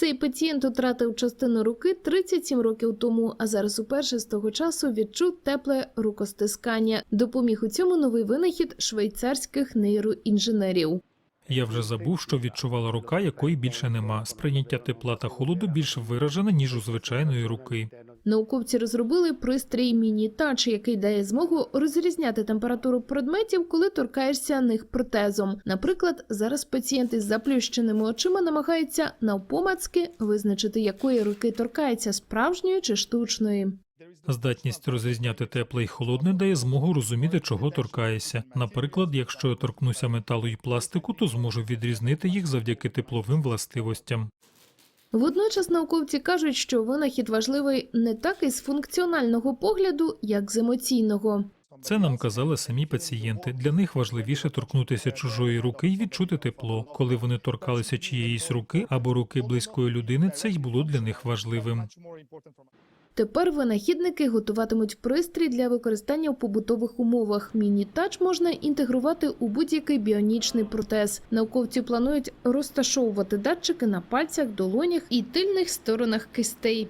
Цей пацієнт втратив частину руки 37 років тому, а зараз уперше з того часу відчув тепле рукостискання. Допоміг у цьому новий винахід швейцарських нейроінженерів. Я вже забув, що відчувала рука, якої більше нема. Сприйняття тепла та холоду більш виражене, ніж у звичайної руки. Науковці розробили пристрій міні-тач, який дає змогу розрізняти температуру предметів, коли торкаєшся них протезом. Наприклад, зараз пацієнт із заплющеними очима намагається навпомацки визначити, якої руки торкається справжньої чи штучної. Здатність розрізняти тепле і холодне дає змогу розуміти, чого торкаєшся. Наприклад, якщо я торкнуся металу і пластику, то зможу відрізнити їх завдяки тепловим властивостям. Водночас науковці кажуть, що винахід важливий не так із функціонального погляду, як з емоційного. Це нам казали самі пацієнти. Для них важливіше торкнутися чужої руки і відчути тепло. Коли вони торкалися чиєїсь руки або руки близької людини, це й було для них важливим. Тепер винахідники готуватимуть пристрій для використання в побутових умовах. Міні-тач можна інтегрувати у будь-який біонічний протез. Науковці планують розташовувати датчики на пальцях, долонях і тильних сторонах кистей.